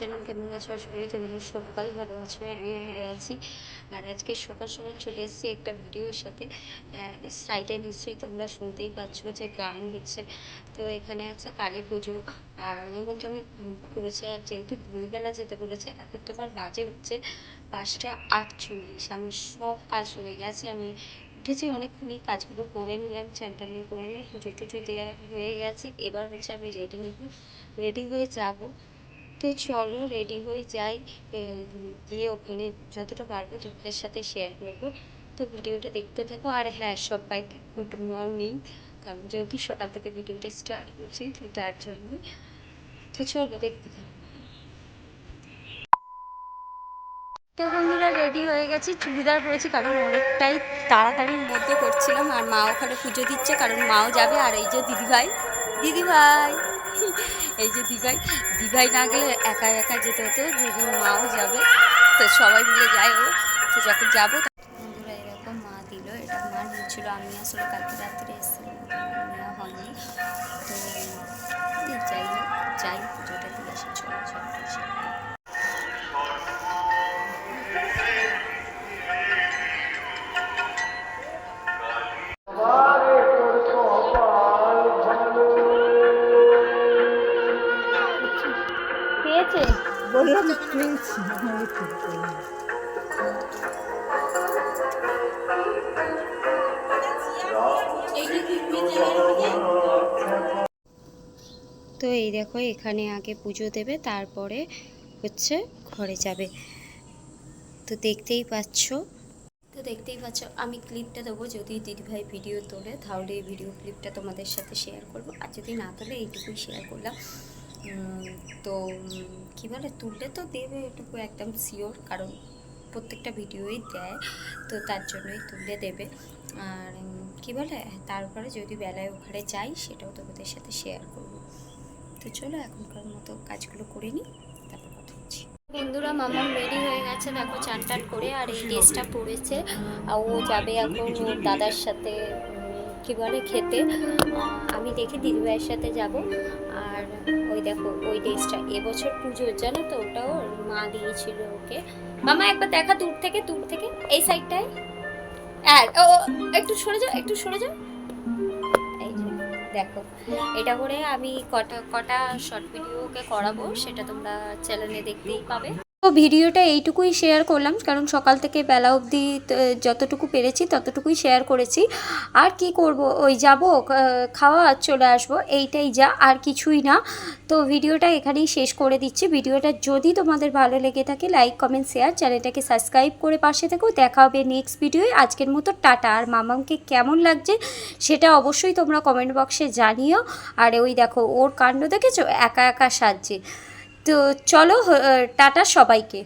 Afternoon কেমন আছো? আসলে তোমাদের সকাল ভালো আছো আমি আছি। আর আজকে সকাল সকাল চলে এসেছি একটা ভিডিওর সাথে। সাইডে নিশ্চয়ই তোমরা শুনতেই পাচ্ছ যে গান দিচ্ছে তো এখানে আছে কালী পুজো। আর কিন্তু আমি করেছি আর যেহেতু দুইবেলা যেতে বলেছে, এখন তোমার বাজে হচ্ছে পাঁচটা আটচল্লিশ। আমি সব কাজ হয়ে গেছে। আমি উঠেছি অনেকক্ষণই, কাজগুলো করে নিলাম নিয়ে করে নিয়ে পুজো টুজো হয়ে গেছে। এবার হচ্ছে আমি রেডি হয়ে রেডি হয়ে যাব। তো চলো রেডি হয়ে যাই গিয়ে ওখানে যতটা পারব তোমাদের সাথে শেয়ার করব। তো ভিডিওটা দেখতে থাকো। আর হ্যাঁ সবাইকে গুড মর্নিং কারণ যেহেতু সকাল থেকে ভিডিওটা স্টার্ট করছি, তো তার জন্য। তো চলো দেখতে থাকো। তো বন্ধুরা রেডি হয়ে গেছি। চুড়িদার পরেছি, কারণ অনেকটাই তাড়াতাড়ির মধ্যে করছিলাম। আর মা ওখানে পুজো দিচ্ছে, কারণ মাও যাবে। আর এই যে দিদিভাই দিদিভাই। এই যে দিভাই দিভাই না গেলে একা একা যেতে হতো যে মাও যাবে, তো সবাই মিলে যাই ও। তো যখন যাব বন্ধুরা এরকম মা দিল, এটা মা নিয়েছিল আমি আসলে কালকে রাত্রে এসেছিলাম নেওয়া হয়নি। তো যাই যাই বললাম পেয়েছি তো এই দেখো এখানে আগে পুজো দেবে তারপরে হচ্ছে ঘরে যাবে। তো দেখতেই পাচ্ছ। তো দেখতেই পাচ্ছ আমি ক্লিপটা দেবো যদি দিদিভাই ভিডিও তোলে তাহলে এই ভিডিও ক্লিপটা তোমাদের সাথে শেয়ার করব। আর যদি না তোলে এইটুকুই শেয়ার করলাম। তো কী বলে তুললে তো দেবে এটুকু একদম শিওর কারণ প্রত্যেকটা ভিডিওই দেয়, তো তার জন্যই তুলে দেবে। আর কী বলে তারপরে যদি বেলায় ওখানে যাই, সেটাও তোমাদের সাথে শেয়ার করব। তো চলো, এখনকার মতো কাজগুলো করে নিই, তারপর কথা বন্ধুরা মামার রেডি হয়ে গেছে, দেখো চান টান করে, আর এই ড্রেসটা পরেছে। আর ও যাবে এখন ওর দাদার সাথে কি বলে, খেতে। আমি দেখি দিদিভাইয়ের সাথে যাব। আর ওই দেখো, ওই ড্রেসটা। এবছর পুজোর, জানো তো ওটাও মা দিয়েছিল ওকে। মামা, একবার দেখা দূর থেকে দূর থেকে, এই সাইডটায় হ্যাঁ ও একটু সরে যাও, একটু সরে যাও। দেখো। এটা করে আমি কটা কটা শর্ট ভিডিওকে করাবো, সেটা তোমরা চ্যানেলে দেখতেই পাবে। তো ভিডিওটা এইটুকুই শেয়ার করলাম, কারণ সকাল থেকে বেলা অবধি যতটুকু পেরেছি ততটুকুই শেয়ার করেছি। আর কি করব? ওই যাব খাওয়া চলে আসব, এইটাই যা, আর কিছুই না। তো ভিডিওটা এখানেই শেষ করে দিচ্ছি। ভিডিওটা যদি তোমাদের ভালো লেগে থাকে লাইক কমেন্ট শেয়ার চ্যানেলটাকে সাবস্ক্রাইব করে পাশে থেকো। দেখা হবে নেক্সট ভিডিওয়ে আজকের মতো টাটা। আর মামামকে কেমন লাগছে, সেটা অবশ্যই তোমরা কমেন্ট বক্সে জানিও। আর ওই দেখো, ওর কাণ্ড দেখেছ? একা একা সাজছে। তো চলো টাটা সবাইকে।